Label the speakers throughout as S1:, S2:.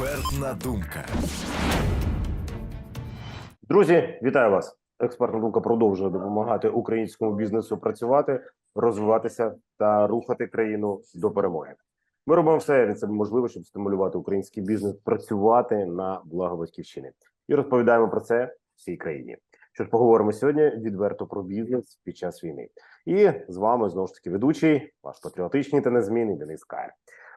S1: Експертна думка.
S2: Друзі, вітаю вас! Експертна думка продовжує допомагати українському бізнесу працювати, розвиватися та рухати країну до перемоги. Ми робимо все від себе можливе, щоб стимулювати український бізнес працювати на благо батьківщини і розповідаємо про це всій країні. Що ж поговоримо сьогодні відверто про бізнес під час війни. І з вами знову ж таки ведучий, ваш патріотичний та незмінний Денис Каєр.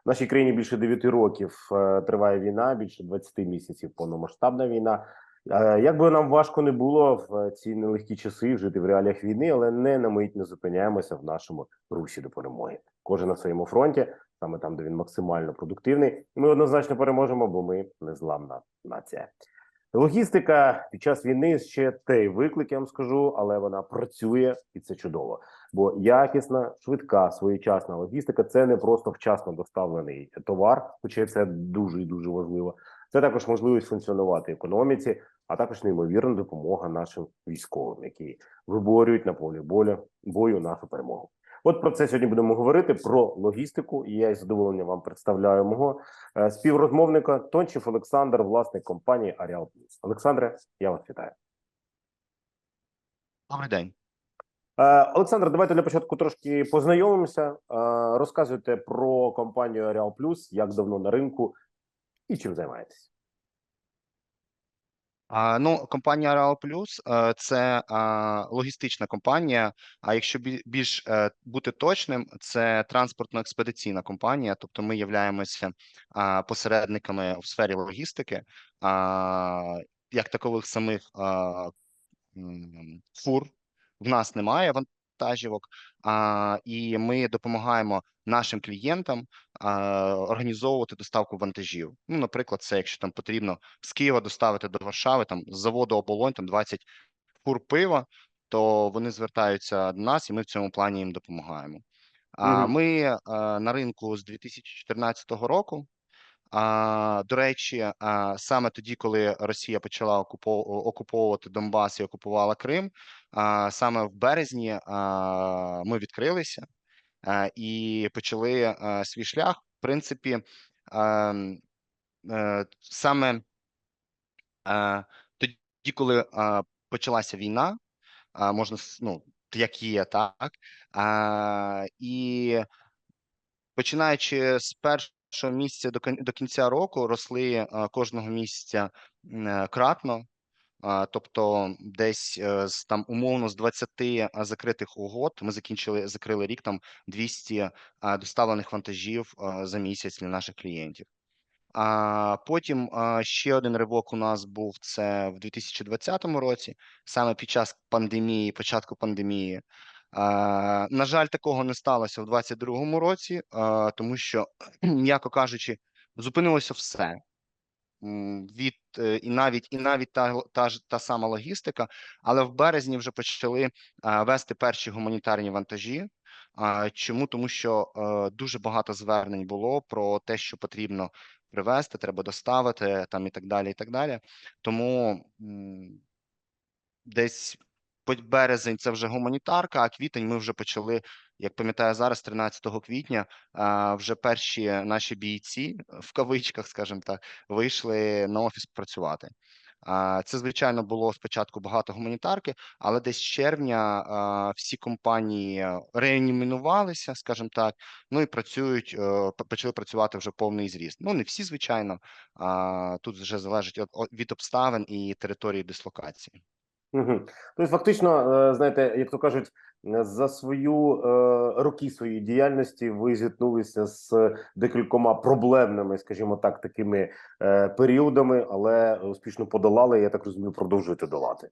S2: В нашій країні більше 9 років е, триває війна, більше 20 місяців повномасштабна війна. Е, Як би нам важко не було в ці нелегкі часи жити в реаліях війни, але не на мить не зупиняємося в нашому русі до перемоги. Кожен на своєму фронті, саме там, де він максимально продуктивний, ми однозначно переможемо, бо ми незламна нація. Логістика під час війни ще той виклик, я вам скажу, але вона працює і це чудово. Бо якісна, швидка, своєчасна логістика це не просто вчасно доставлений товар, хоча це дуже і дуже важливо. Це також можливість функціонувати економіці, а також неймовірна допомога нашим військовим, які виборюють на полі болю бою нашу перемогу. От про це сьогодні будемо говорити про логістику. І я із задоволенням вам представляю мого е, співрозмовника Тончев Олександр, власник компанії Аріал Плюс. Олександре, я вас вітаю.
S3: Добрий день.
S2: Е, Олександр, давайте для початку трошки познайомимося. Е, Розказуйте про компанію Аріал Плюс, як давно на ринку і чим займаєтесь.
S3: Ну, компанія Real Plus е, це логістична компанія. А якщо бі- більш е, бути точним, це транспортно-експедиційна компанія. Тобто ми являємося посередниками в сфері логістики, а, як такових самих фур в нас немає вантажівок, і ми допомагаємо нашим клієнтам а, організовувати доставку вантажів. Ну, наприклад, це якщо там потрібно з Києва доставити до Варшави, там з заводу оболонь, там 20 фур пива, то вони звертаються до нас, і ми в цьому плані їм допомагаємо. А ми е, на ринку з 2014 року. А, до речі, а, саме тоді, коли Росія почала окупо- окуповувати Донбас і окупувала Крим, а, саме в березні а, ми відкрилися а, і почали свій шлях. В принципі, е, саме тоді, коли почалася війна, можна ну, як є, так і починаючи з першого місяця до до кінця року, росли кожного місяця кратно. Тобто, десь е, з там умовно з 20 закритих угод ми закінчили закрили рік там 200 доставлених вантажів за місяць для наших клієнтів. А потім ще один ривок у нас був це в 2020 році, саме під час пандемії, початку пандемії. На жаль, такого не сталося в 2022 році, тому що, м'яко кажучи, зупинилося все. Від е, і навіть і навіть та та та сама логістика, але в березні вже почали вести перші гуманітарні вантажі. Чому? Тому що е, дуже багато звернень було про те, що потрібно привезти, треба доставити там і так далі. І так далі. Тому десь березень це вже гуманітарка, а квітень ми вже почали, як пам'ятаю зараз, 13 квітня, вже перші наші бійці в кавичках, скажімо так, вийшли на офіс працювати. Це, звичайно, було спочатку багато гуманітарки, але десь з червня всі компанії реанімінувалися, скажімо так, ну і працюють, е, почали працювати вже повний зріст. Ну, не всі, звичайно, тут вже залежить від, від обставин і території дислокації.
S2: Тобто, фактично, е, знаєте, як то кажуть, е, за свою е, роки своєї діяльності ви зіткнулися з декількома проблемними, скажімо так, такими періодами, але успішно подолали. Я так розумію, продовжуєте долати.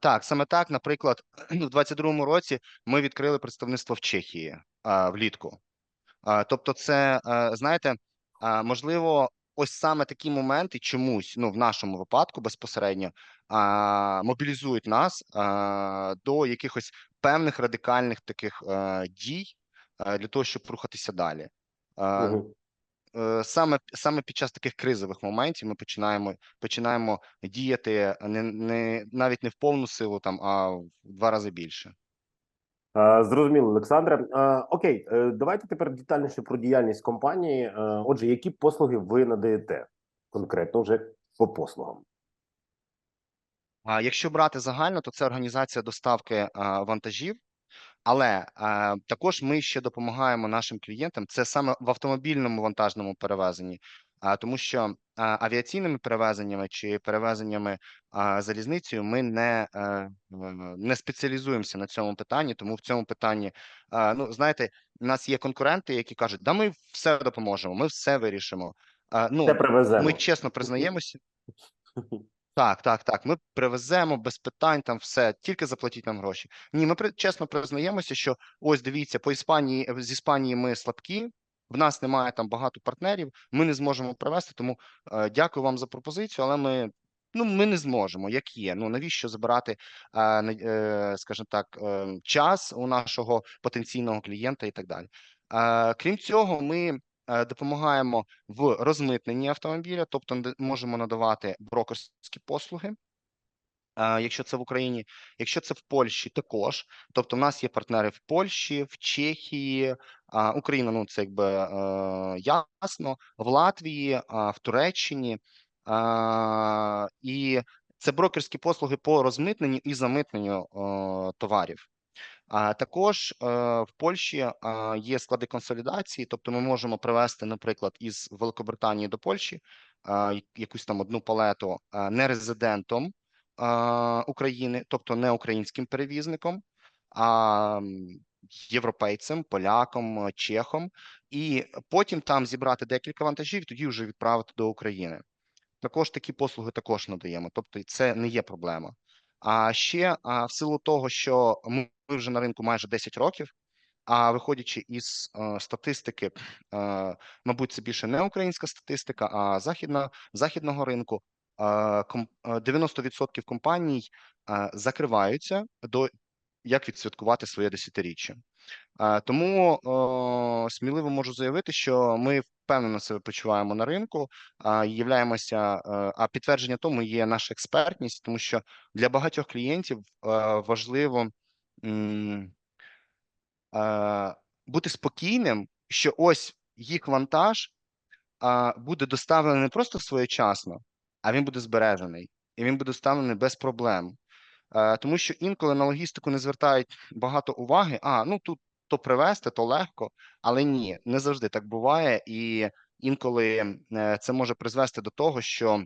S3: Так, саме так. Наприклад, у 22-му році ми відкрили представництво в Чехії влітку. Тобто, це знаєте, можливо, ось саме такі моменти чомусь, ну в нашому випадку безпосередньо а, мобілізують нас а, до якихось певних радикальних таких е, дій е, для того, щоб рухатися далі. А,
S2: Угу.
S3: е, саме саме під час таких кризових моментів ми починаємо починаємо діяти не, не навіть не в повну силу, там а в два рази більше.
S2: Е, Зрозуміло, Олександре. Е, Окей, е, давайте тепер детальніше про діяльність компанії. Отже, які послуги ви надаєте конкретно вже по послугам?
S3: Якщо брати загально, то це організація доставки вантажів. Але також ми ще допомагаємо нашим клієнтам. Це саме в автомобільному вантажному перевезенні, а, тому що а, авіаційними перевезеннями чи перевезеннями а, залізницею ми не, е, не спеціалізуємося на цьому питанні. Тому в цьому питанні, а, ну знаєте, у нас є конкуренти, які кажуть, да, ми все допоможемо, ми все вирішимо. А, ну
S2: привеземо.
S3: ми чесно признаємося. Так, так, так. Ми привеземо без питань, там все, тільки заплатіть нам гроші. Ні, ми чесно признаємося, що ось дивіться, по Іспанії з Іспанії ми слабкі. В нас немає там багато партнерів. Ми не зможемо привезти. Тому е, дякую вам за пропозицію, але ми. Ну, ми не зможемо, як є. Ну навіщо забирати, е, е, скажімо так, е, час у нашого потенційного клієнта і так далі. Крім цього, ми допомагаємо в розмитненні автомобіля, тобто можемо надавати брокерські послуги. Якщо це в Україні, якщо це в Польщі, також. Тобто, в нас є партнери в Польщі, в Чехії, Україна, ну це якби ясно, в Латвії, в Туреччині. І це брокерські послуги по розмитненню і замитненню товарів. А також в Польщі є склади консолідації, тобто ми можемо привезти, наприклад, із Великобританії до Польщі якусь там одну палету не резидентом е, України, тобто не українським перевізником, а європейцем, поляком, е, чехом, і потім там зібрати декілька вантажів, і тоді вже відправити до України. Також такі послуги також надаємо, тобто це не є проблема. А ще в силу того, що ми вже на ринку майже 10 років, а виходячи із е, статистики, е, мабуть, це більше не українська статистика, а західна західного ринку. Е, ком- е, 90% компаній закриваються до як відсвяткувати своє десятиріччя. Тому сміливо можу заявити, що ми впевнено себе почуваємо на ринку, а являємося, е, а підтвердження тому є наша експертність, тому що для багатьох клієнтів е, важливо е, бути спокійним, що ось їх вантаж буде доставлений не просто своєчасно, а він буде збережений і він буде доставлений без проблем. Е, Тому що інколи на логістику не звертають багато уваги. А ну тут то привезти, то легко, але ні, не завжди так буває, і інколи е, це може призвести до того, що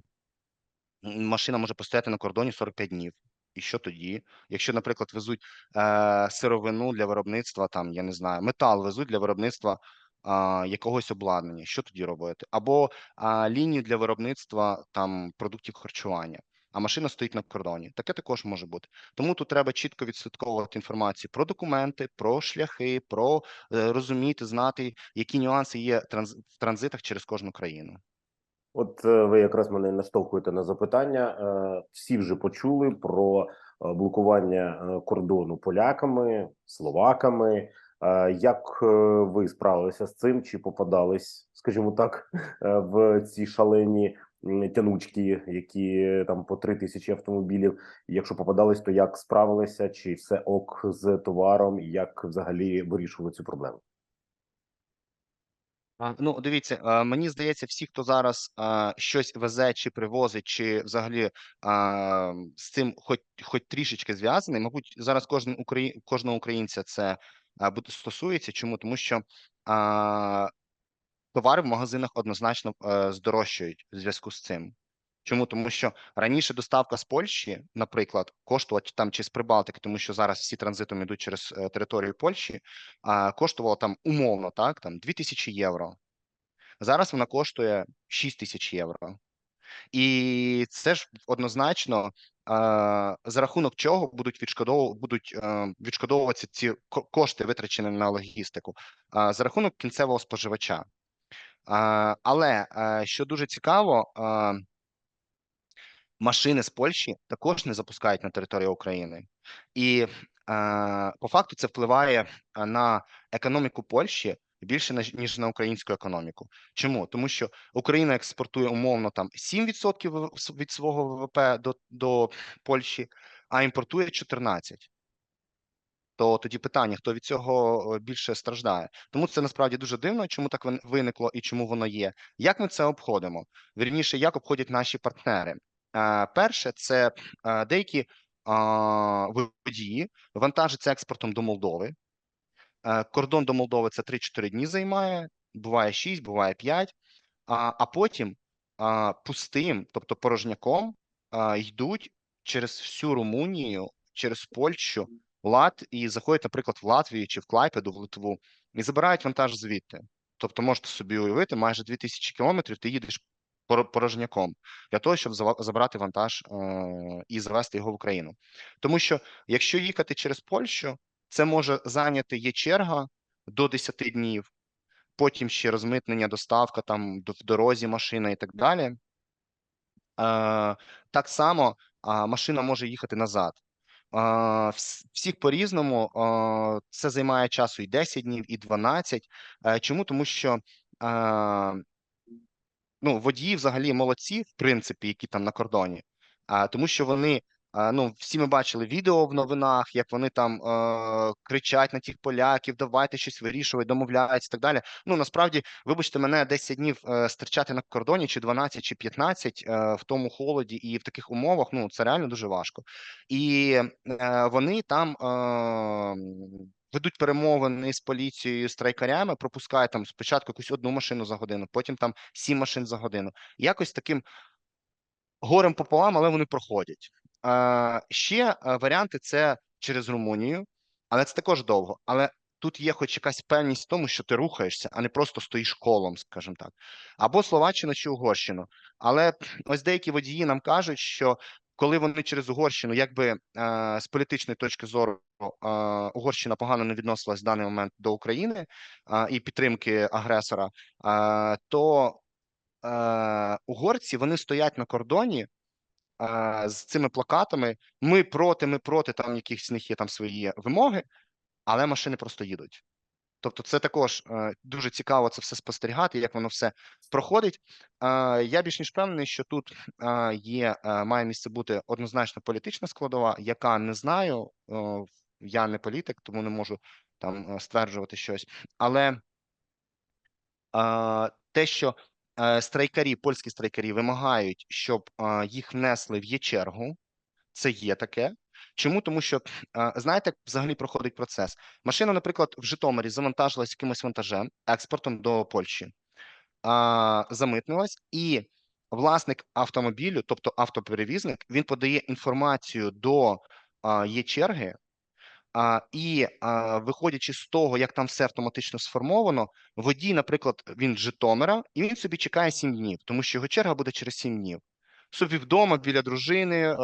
S3: машина може постояти на кордоні 45 днів. І що тоді? Якщо, наприклад, везуть е, сировину для виробництва, там я не знаю, метал везуть для виробництва а, якогось обладнання, що тоді робити? Або а, лінію для виробництва там продуктів харчування, а машина стоїть на кордоні. Таке також може бути. Тому тут треба чітко відслідковувати інформацію про документи, про шляхи, про е, розуміти, знати, які нюанси є в транзитах через кожну країну.
S2: От е, ви якраз мене наштовхуєте на запитання. Е, Всі вже почули про блокування кордону поляками, словаками. Е, Як е, ви справилися з цим? Чи попадались, скажімо так, е, в ці шалені тянучки, які там по три тисячі автомобілів? Якщо попадались, то як справилися? Чи все ок з товаром? Як взагалі вирішували цю проблему?
S3: Ну, дивіться, е, мені здається, всі, хто зараз е, щось везе чи привозить, чи взагалі е, з цим хоч, хоч трішечки зв'язаний, мабуть, зараз кожен украї... кожного українця це е, буде стосується. Чому? Тому що е, товари в магазинах однозначно е, здорожчають в зв'язку з цим. Чому? Тому що раніше доставка з Польщі, наприклад, коштувала там чи з Прибалтики, тому що зараз всі транзитом йдуть через е, територію Польщі, а коштувала там умовно, так, там 2000 євро. Зараз вона коштує 6 тисяч євро. І це ж однозначно за рахунок чого будуть відшкодову будуть е, відшкодовуватися ці кошти, витрачені на логістику, за рахунок кінцевого споживача. Але е, що дуже цікаво, машини з Польщі також не запускають на територію України, і е, по факту це впливає на економіку Польщі більше ніж на українську економіку. Чому? Тому що Україна експортує умовно там 7% від свого ВВП до, до Польщі, а імпортує 14%. то тоді питання, хто від цього е, більше страждає. Тому це насправді дуже дивно, чому так виникло і чому воно є. Як ми це обходимо? Вірніше, як обходять наші партнери? Е, Перше, це е, деякі водії вантажаться експортом до Молдови. Е, Кордон до Молдови це 3-4 дні займає, буває 6, буває 5, а, а потім а, пустим, тобто порожняком, а, йдуть через всю Румунію, через Польщу, Лат і заходять, наприклад, в Латвію чи в Клайпеду, в Литву, і забирають вантаж звідти. Тобто, можете собі уявити, майже 2000 кілометрів ти їдеш порожняком для того, щоб забрати вантаж е, і завести його в Україну. Тому що якщо їхати через Польщу, це може зайняти є черга до 10 днів, потім ще розмитнення, доставка там в дорозі машина і так далі. Е, так само машина може їхати назад. Е, всіх по-різному. е, Це займає часу і 10 днів, і 12. Е, Чому? Тому що ну, водії взагалі молодці, в принципі, які там на кордоні, тому що вони. А, Ну, всі ми бачили відео в новинах, як вони там е, кричать на тих поляків, давайте щось вирішувати, домовляються і так далі. Ну насправді, вибачте мене, 10 днів е, стерчати на кордоні, чи 12, чи 15 е, в тому холоді і в таких умовах. Ну це реально дуже важко. І е, вони там е, ведуть перемовини з поліцією, з страйкарями, пропускають там спочатку якусь одну машину за годину, потім там сім машин за годину. Якось таким горем пополам, але вони проходять. Ще е, варіанти це через Румунію, але це також довго. Але тут є хоч якась певність в тому, що ти рухаєшся, а не просто стоїш колом, скажімо так, або Словаччина чи Угорщину. Але ось деякі водії нам кажуть, що коли вони через Угорщину, якби е, з політичної точки зору е, Угорщина погано не відносилась в даний момент до України і підтримки агресора, то угорці вони стоять на кордоні з цими плакатами. Ми проти, ми проти. Там якихось них є там свої вимоги, але машини просто їдуть. Тобто, це також е, дуже цікаво це все спостерігати, як воно все проходить. Я більш ніж впевнений, що тут є, е, має місце бути однозначно політична складова, яка не знаю. Я не політик, тому не можу там е, стверджувати щось. Але те, що страйкарі, польські страйкарі вимагають, щоб е, їх внесли в є-чергу, це є таке. Чому? Тому що е, знаєте, як взагалі проходить процес. Машина, наприклад, в Житомирі завантажилась якимось вантажем, експортом до Польщі, замитнилась, і власник автомобілю, тобто автоперевізник, він подає інформацію до є черги. А, і а, виходячи з того, як там все автоматично сформовано, водій, наприклад, він з Житомира, і він собі чекає 7 днів, тому що його черга буде через 7 днів. Собі вдома біля дружини, е,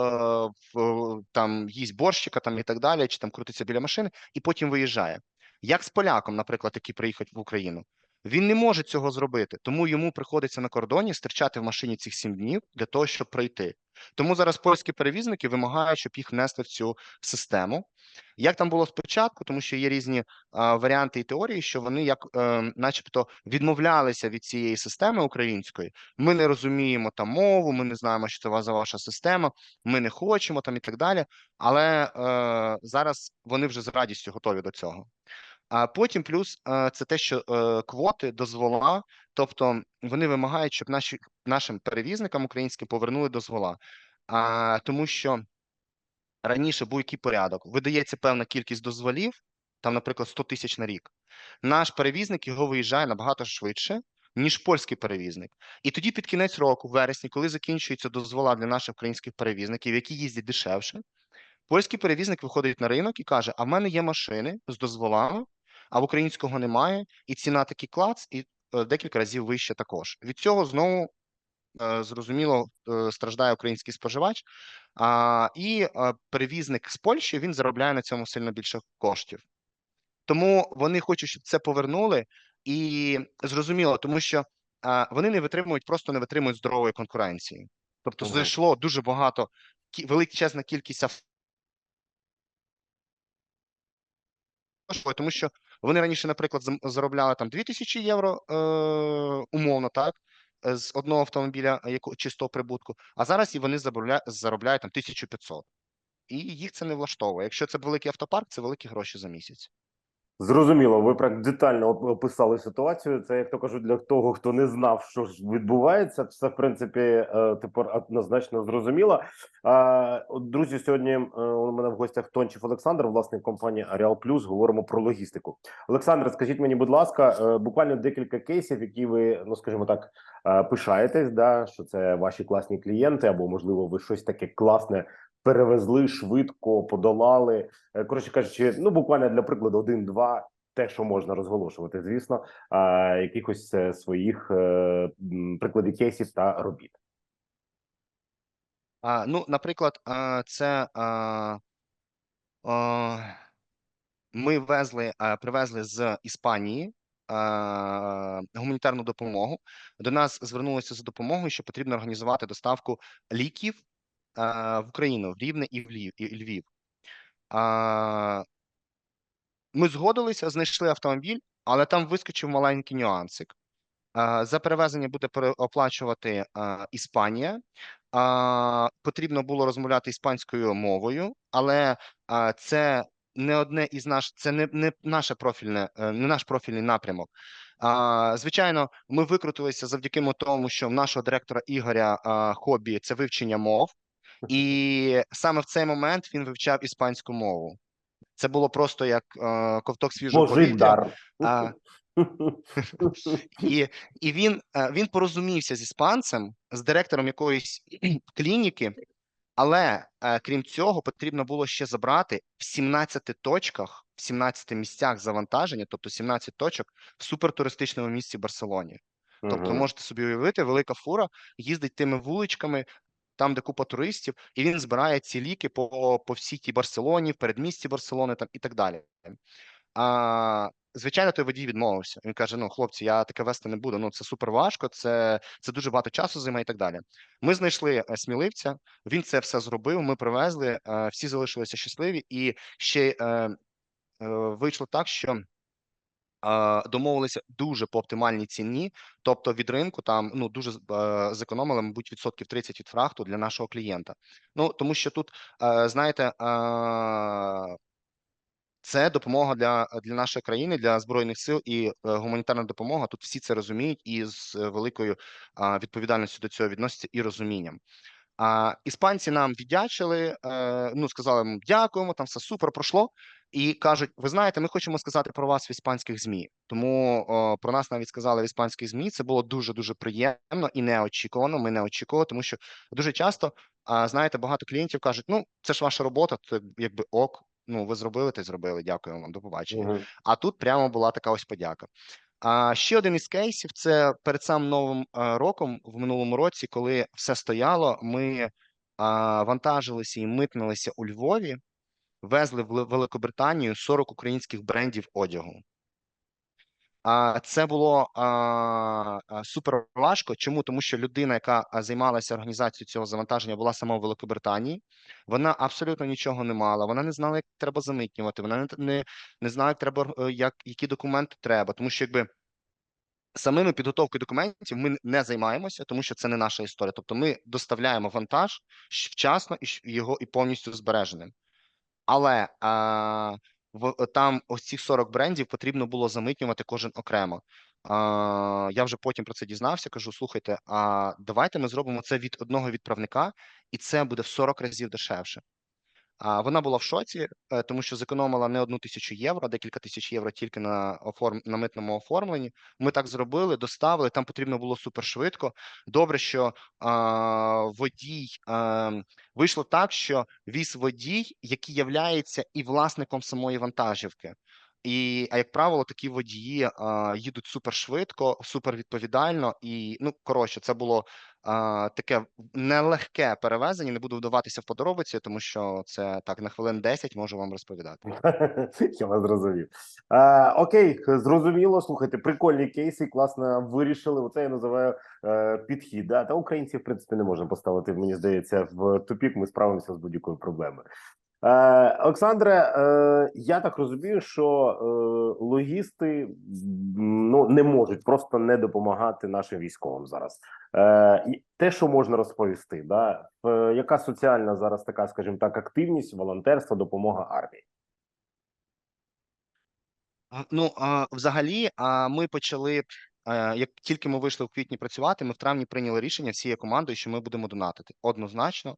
S3: в, там їсть борщика там і так далі, чи там крутиться біля машини, і потім виїжджає. Як з поляком, наприклад, який приїхав в Україну, він не може цього зробити, тому йому приходиться на кордоні стерчати в машині цих 7 днів для того, щоб пройти. Тому зараз польські перевізники вимагають, щоб їх внесли в цю систему. Як там було спочатку, тому що є різні а, варіанти і теорії, що вони як, е, начебто, відмовлялися від цієї системи української. Ми не розуміємо там мову, ми не знаємо, що це за ваша система, ми не хочемо там і так далі. Але е, зараз вони вже з радістю готові до цього. А потім плюс е, це те, що е, квоти дозвола, тобто вони вимагають, щоб наші нашим перевізникам українським повернули дозвола. А тому що раніше був який порядок. Видається певна кількість дозволів, там, наприклад, 100 тисяч на рік. Наш перевізник його виїжджає набагато швидше, ніж польський перевізник. І тоді під кінець року, в вересні, коли закінчуються дозвола для наших українських перевізників, які їздять дешевше, польський перевізник виходить на ринок і каже: А в мене є машини з дозволами, а в українського немає, і ціна такий клац, і е, декілька разів вище також. Від цього знову е, зрозуміло е, страждає український споживач, і перевізник з Польщі він заробляє на цьому сильно більше коштів. Тому вони хочуть, щоб це повернули, і зрозуміло, тому що вони не витримують, просто не витримують здорової конкуренції. Тобто,
S2: Мгм.
S3: зайшло дуже багато величезна кількість тому що вони раніше, наприклад, заробляли там 2000 євро е, умовно, так, е, з одного автомобіля е, чистого прибутку, а зараз і вони заробляють, заробляють там 1500. і їх це не влаштовує. Якщо це великий автопарк, це великі гроші за місяць.
S2: Зрозуміло, ви прям детально описали ситуацію. Це як то кажуть, для того, хто не знав, що ж відбувається, все в принципі е, тепер однозначно зрозуміло. Друзі, сьогодні е, у мене в гостях Тончів Олександр, власник компанії Ареал Плюс. Говоримо про логістику. Олександр, скажіть мені, будь ласка, е, буквально декілька кейсів, які ви, ну скажімо так, пишаєтесь, да що це ваші класні клієнти, або можливо, ви щось таке класне перевезли швидко, подолали. Е, Коротше кажучи, ну буквально для прикладу, один-два, те, що можна розголошувати, звісно, а якихось е, своїх е, прикладів кейсів та робіт.
S3: А, ну, наприклад, це а, а, ми везли, привезли з Іспанії гуманітарну допомогу. До нас звернулися за допомогою, що потрібно організувати доставку ліків в Україну, в Рівне і в Львів. Ми згодилися, знайшли автомобіль, але там вискочив маленький нюансик. За перевезення буде переоплачувати Іспанія. Потрібно було розмовляти іспанською мовою, але це не одне із наш, це не, не наше профільне, е, не наш профільний напрямок. Звичайно, ми викрутилися завдяки тому, що в нашого директора Ігоря хобі це вивчення мов, і саме в цей момент він вивчав іспанську мову. Це було просто як е, ковток свіжого повітря.
S2: дар.
S3: А, і, і він, е, він порозумівся з іспанцем, з директором якоїсь клініки, але е, крім цього, потрібно було ще забрати в 17 точках, в 17 місцях завантаження, тобто 17 точок в супертуристичному місці Барселоні. Тобто, можете собі уявити, велика фура їздить тими вуличками, там, де купа туристів, і він збирає ці ліки по, по всій тій Барселоні, в передмісті Барселони там і так далі. А, звичайно, той водій відмовився. Він каже: Ну, хлопці, я таке вести не буду. Ну, це супер важко, це, це дуже багато часу займає і так далі. Ми знайшли е, сміливця, він це все зробив. Ми привезли, е, всі залишилися щасливі, і ще е, вийшло так, що. Домовилися дуже по оптимальній ціні, тобто від ринку там ну дуже зекономили, мабуть, відсотків 30 від фрахту для нашого клієнта. Ну тому що тут, е, знаєте, це допомога для, для нашої країни, для збройних сил і е, гуманітарна допомога. Тут всі це розуміють і з великою відповідальністю до цього відносяться і розумінням. А іспанці нам віддячили. Е, ну сказали йому дякуємо, там все супер пройшло. І кажуть: ви знаєте, ми хочемо сказати про вас в іспанських змі. Тому о, про нас навіть сказали в іспанських змі. Це було дуже дуже приємно і неочікувано. Ми не очікували, тому що дуже часто а, знаєте, багато клієнтів кажуть: ну це ж ваша робота, це якби ок. Ну, ви зробили, то й зробили. Дякую вам, до побачення.
S2: Мгм.
S3: А тут прямо була така ось подяка. А ще один із кейсів це перед самим новим е, роком в минулому році, коли все стояло. Ми вантажилися і митнилися у Львові, везли в Великобританію 40 українських брендів одягу. Це було супер важко. Чому? Тому що людина, яка займалася організацією цього завантаження, була сама в Великобританії. Вона абсолютно нічого не мала. Вона не знала, як треба замитнювати. Вона не, не, знала, як треба е, як які документи треба. Тому що якби самими підготовкою документів ми не займаємося, тому що це не наша історія. Тобто, ми доставляємо вантаж вчасно і його і повністю збереженим. Але а, там ось цих 40 брендів потрібно було замитнювати кожен окремо. А, я вже потім про це дізнався. Кажу: слухайте, а давайте ми зробимо це від одного відправника, і це буде в 40 разів дешевше. А вона була в шоці, е, тому що зекономила не одну тисячу євро, а декілька тисяч євро тільки на оформ... на митному оформленні. Ми так зробили, доставили. Там потрібно було супершвидко. Добре, що а, водій а, вийшло так, що віз водій, який являється і власником самої вантажівки. І, а як правило, такі водії а, їдуть супершвидко, супервідповідально. І ну коротше, це було таке нелегке перевезення. Не буду вдаватися в подробиці, тому що це так на хвилин 10 можу вам розповідати.
S2: Я вас зрозумів. Е, окей, зрозуміло. Слухайте, прикольні кейси, класно вирішили. Оце я називаю е, підхід. Да? Та українці, в принципі, не можна поставити, мені здається, в тупік. Ми справимося з будь-якою проблемою. Е, Олександре, е, я так розумію, що е, логісти ну не можуть просто не допомагати нашим військовим зараз. Те, що можна розповісти, да, яка соціальна зараз така, скажімо так, активність, волонтерство, допомога армії?
S3: Ну, а, взагалі, ми почали, як тільки ми вийшли в квітні працювати, ми в травні прийняли рішення всією командою, що ми будемо донатити однозначно.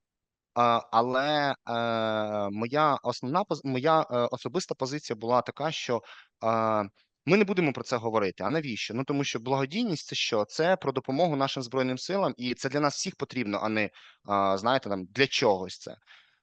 S3: Але е, моя основна моя е, особиста позиція була така, що е, ми не будемо про це говорити. А навіщо? Ну тому що благодійність це що? Це про допомогу нашим збройним силам, і це для нас всіх потрібно, а не знаєте, там для чогось це.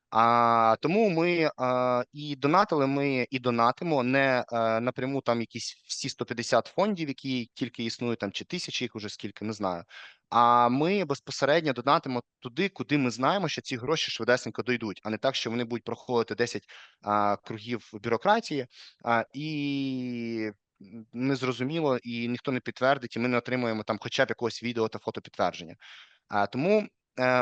S3: А тому ми а, і донатили ми і донатимо не а, напряму там якісь всі 150 фондів, які тільки існують там чи тисячі їх уже скільки не знаю. А ми безпосередньо донатимо туди, куди ми знаємо, що ці гроші швидесенько дійдуть, а не так, що вони будуть проходити 10 а, кругів бюрократії а, і незрозуміло, і ніхто не підтвердить, і ми не отримуємо там хоча б якогось відео та фото підтвердження. А тому е,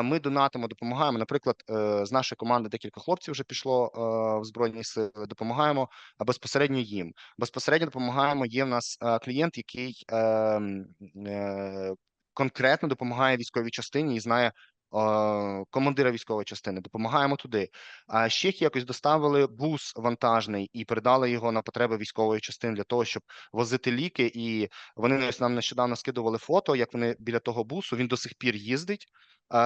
S3: ми донатимо, допомагаємо. Наприклад, е, з нашої команди декілька хлопців вже пішло е, в збройні сили. Допомагаємо безпосередньо їм. Безпосередньо допомагаємо. Є в нас е, клієнт, який е, м, е, конкретно допомагає військовій частині і знає. Командира військової частини допомагаємо туди. А ще їх якось доставили бус вантажний і передали його на потреби військової частини для того, щоб возити ліки. І вони нам нещодавно скидували фото, як вони біля того бусу. Він до сих пір їздить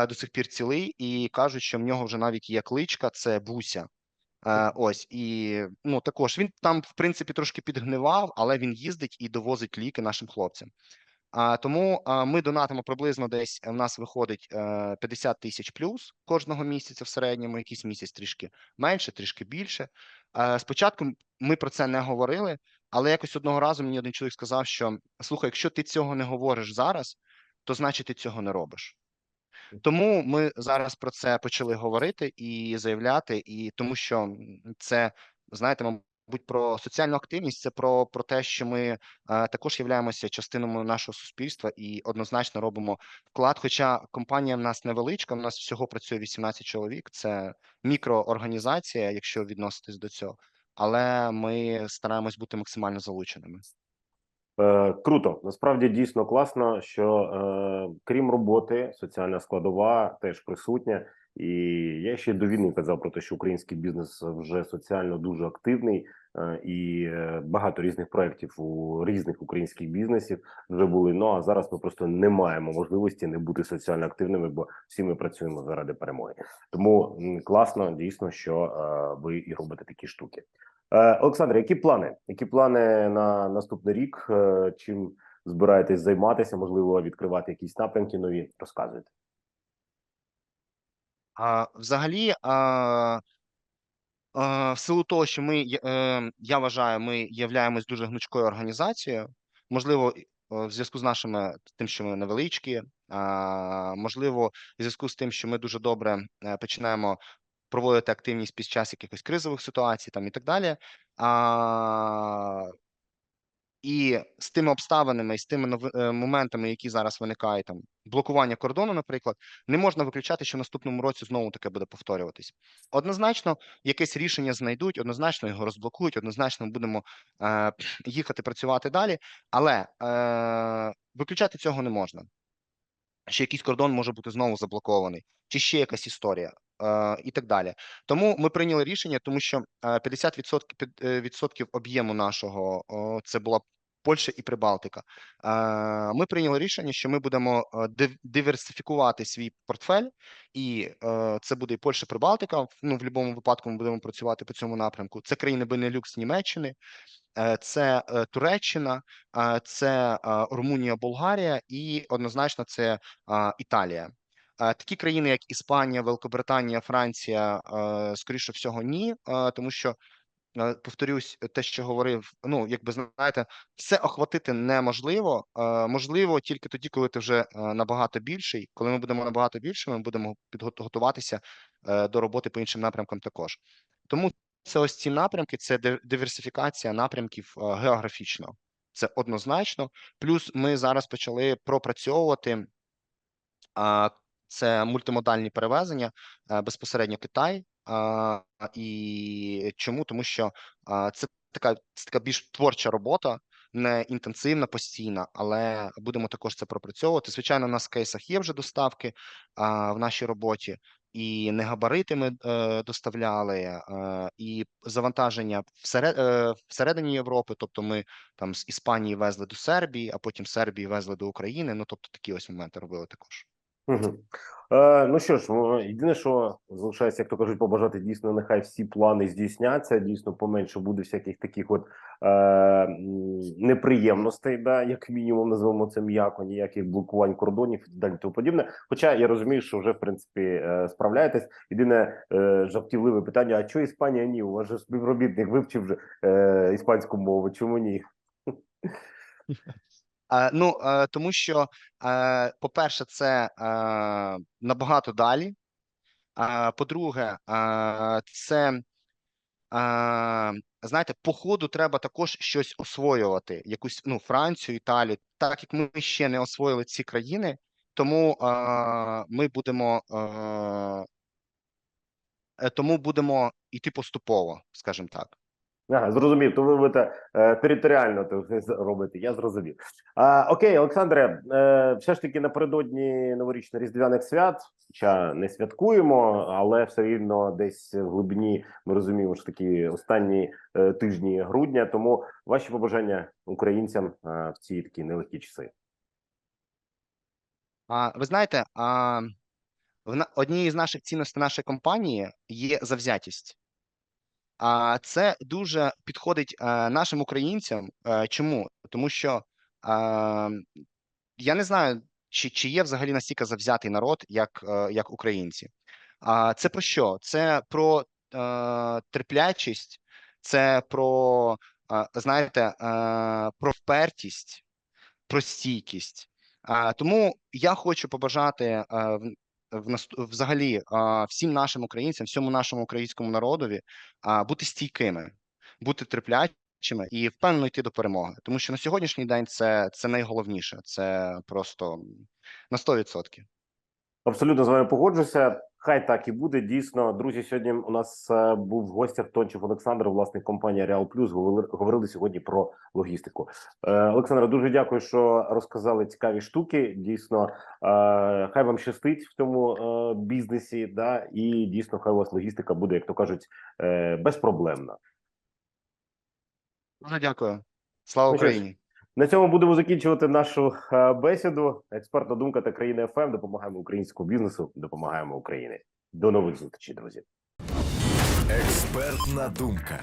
S3: до сих пір цілий, і кажуть, що в нього вже навіть є кличка, це Буся. Ось і ну також він там, в принципі, трошки підгнивав, але він їздить і довозить ліки нашим хлопцям. А тому а, ми донатимо приблизно десь в нас виходить е, 50 тисяч плюс кожного місяця в середньому, якийсь місяць трішки менше, трішки більше. Е, спочатку ми про це не говорили, але якось одного разу мені один чоловік сказав, що слухай, якщо ти цього не говориш зараз, то значить ти цього не робиш. Тому ми зараз про це почали говорити і заявляти, і тому що це знаєте, мабуть, про соціальну активність, це про, про те, що ми е, також являємося частиною нашого суспільства і однозначно робимо вклад. Хоча компанія в нас невеличка, в нас всього працює 18 чоловік. Це мікроорганізація, якщо відноситись до цього, але ми стараємось бути максимально залученими.
S2: Е, круто, насправді дійсно класно, що е, крім роботи, соціальна складова теж присутня. І я ще до війни казав про те, що український бізнес вже соціально дуже активний, е, і е, багато різних проєктів у різних українських бізнесів вже були. Ну а зараз ми просто не маємо можливості не бути соціально активними, бо всі ми працюємо заради перемоги. Тому класно, дійсно, що е, ви і робите такі штуки. Олександр, які плани? Які плани на наступний рік? Чим збираєтесь займатися? Можливо, відкривати якісь напрямки нові? Розказуйте.
S3: Взагалі, в силу того, що ми, е, я вважаю, ми являємось дуже гнучкою організацією. Можливо, в зв'язку з нашими тим, що ми невеличкі, можливо, в зв'язку з тим, що ми дуже добре е, починаємо проводити активність під час якихось кризових ситуацій, там і так далі. І з тими обставинами, і з тими е, моментами, які зараз виникають, там блокування кордону, наприклад, не можна виключати, що в наступному році знову таке буде повторюватись. Однозначно, якесь рішення знайдуть, однозначно його розблокують, однозначно будемо е, їхати працювати далі, але е, виключати цього не можна. Що якийсь кордон може бути знову заблокований, чи ще якась історія, е, і так далі. Тому ми прийняли рішення, тому що е, 50% під- е, відсотків об'єму нашого о, це була Польща і Прибалтика. Е, Ми прийняли рішення, що ми будемо е, диверсифікувати свій портфель, і е, це буде і Польща, Прибалтика. Ну в будь-якому випадку ми будемо працювати по цьому напрямку. Це країни Бенелюкс Німеччини, це Туреччина, це Румунія, Болгарія, і однозначно це Італія. Такі країни, як Іспанія, Великобританія, Франція, скоріше всього, ні, тому що повторюсь, те, що говорив. Ну, якби знаєте, все охватити неможливо. Е, Можливо, тільки тоді, коли ти вже е, набагато більший. Коли ми будемо набагато більше, ми будемо підготуватися е, до роботи по іншим напрямкам також. Тому це ось ці напрямки, це диверсифікація напрямків е, географічно. Це однозначно. Плюс ми зараз почали пропрацьовувати це мультимодальні перевезення, е, безпосередньо Китай, І чому? Тому що це така це така більш творча робота, не інтенсивна, постійна, але будемо також це пропрацьовувати. Звичайно, у нас в кейсах є вже доставки в нашій роботі, і не габарити ми е, доставляли, е, і завантаження всеред, е, всередині Європи. Тобто, ми там з Іспанії везли до Сербії, а потім Сербії везли до України. Ну тобто такі ось моменти робили також.
S2: Е, ну що ж, єдине, що залишається, як то кажуть, побажати дійсно, нехай всі плани здійсняться. Дійсно, поменше буде всяких таких от е, неприємностей, да, як мінімум, називаємо це м'яко, ніяких блокувань кордонів і далі тому подібне. Хоча я розумію, що вже в принципі е, справляєтесь. Єдине е, жартівливе питання: а чого Іспанія ні? У вас же співробітник вивчив вже е, іспанську мову. Чому ні?
S3: Е, ну е, тому що, е, по-перше, це набагато далі. По-друге, це знаєте, по ходу треба також щось освоювати, якусь ну Францію, Італію, так як ми ще не освоїли ці країни, тому ми будемо тому будемо йти поступово, скажімо так.
S2: Ага, зрозумів. То ви будете е, територіально то робите. Я зрозумів. А, окей, Олександре, е, все ж таки напередодні новорічно-різдвяних свят, хоча не святкуємо, але все рівно десь в глибині ми розуміємо, що такі останні е, тижні грудня. Тому ваші побажання українцям е, в ці такі нелегкі часи.
S3: А ви знаєте, а в однією з наших цінностей нашої компанії є завзятість. А це дуже підходить е, нашим українцям. Е, Чому? Тому що я не знаю, чи, чи є взагалі настільки завзятий народ, як, е, як українці. А це про що? Це про терплячість, це про, знаєте, про впертість, про стійкість. Тому я хочу побажати взагалі всім нашим українцям, всьому нашому українському народові бути стійкими, бути терплячими і впевнено йти до перемоги. Тому що на сьогоднішній день це, це найголовніше. Це просто на 100%.
S2: Абсолютно з вами погоджуся. Хай так і буде. Дійсно, друзі. Сьогодні у нас е, був в гостях Тончев Олександр, власник компанії Реал Плюс. Говорили, говорили сьогодні про логістику. Е, Олександр, дуже дякую, що розказали цікаві штуки. Дійсно, е, хай вам щастить в цьому бізнесі. Да, і дійсно, хай у вас логістика буде, як то кажуть, безпроблемна.
S3: Дуже дякую. Слава Україні!
S2: На цьому будемо закінчувати нашу е, бесіду. Експертна думка та країна ФМ. Допомагаємо українському бізнесу, допомагаємо Україні. До нових зустрічей, друзі.
S1: Експертна думка.